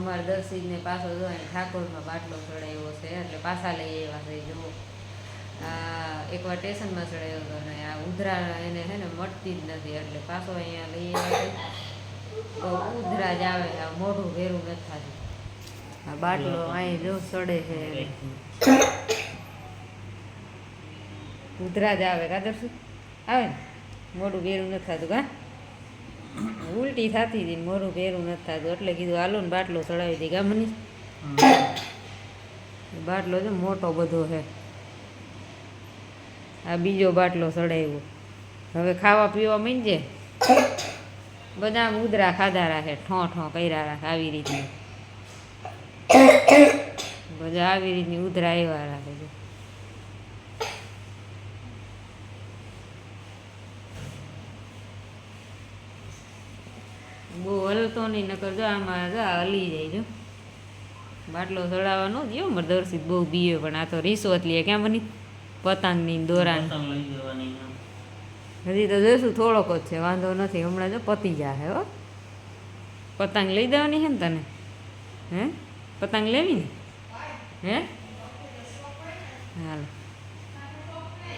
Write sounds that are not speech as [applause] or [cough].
અમારે દર્શિતને પાછો જો ઠાકોરમાં બાટલો ચડાવ્યો છે, એટલે પાછા લઈ આવ્યા છે જો આ એકવાર સ્ટેશનમાં ચડાવ્યો હતો ને, આ ઉધરા એને છે ને મળતી જ નથી, એટલે પાછો અહીંયા લઈ આવ્યા તો ઉધરા જ આવે, આ મોઢું ભેરું નથી થતું. આ બાટલો અહીં જો ચડે છે. ઉધરા જ આવે કાદર શું આવે ને? મોઢું ભેરું નથી થતું કા ઉલટી થતી હતી મોરું ભેરું નથી થતું. એટલે કીધું હાલો ને બાટલો ચડાવી દઈ ગામની બાટલો છે મોટો બધો છે. આ બીજો બાટલો ચડાવ્યો હવે ખાવા પીવા મીંજે બધા ઉધરા ખાધા રાખે ઠો ઠો કર્યા રાખે આવી રીતની. [coughs] બધા આવી રીતની ઉધરા એવા રાખે છે. બહુ હલતો નહીં નકર જો આમાં જો આ હલી જાય જો. બાટલો ચડાવવાનો દો મારે દર્શિત બહુ બીએ પણ આ તો રિશ્વત લે ક્યાં બની? પતંગની દોરાની. હજી તો જોઈશું થોડોક જ છે વાંધો નથી હમણાં જો પતી જાહે હો. પતંગ લઈ દેવાની છે ને તને? હે? પતંગ લેવી ને? હે? હાલ.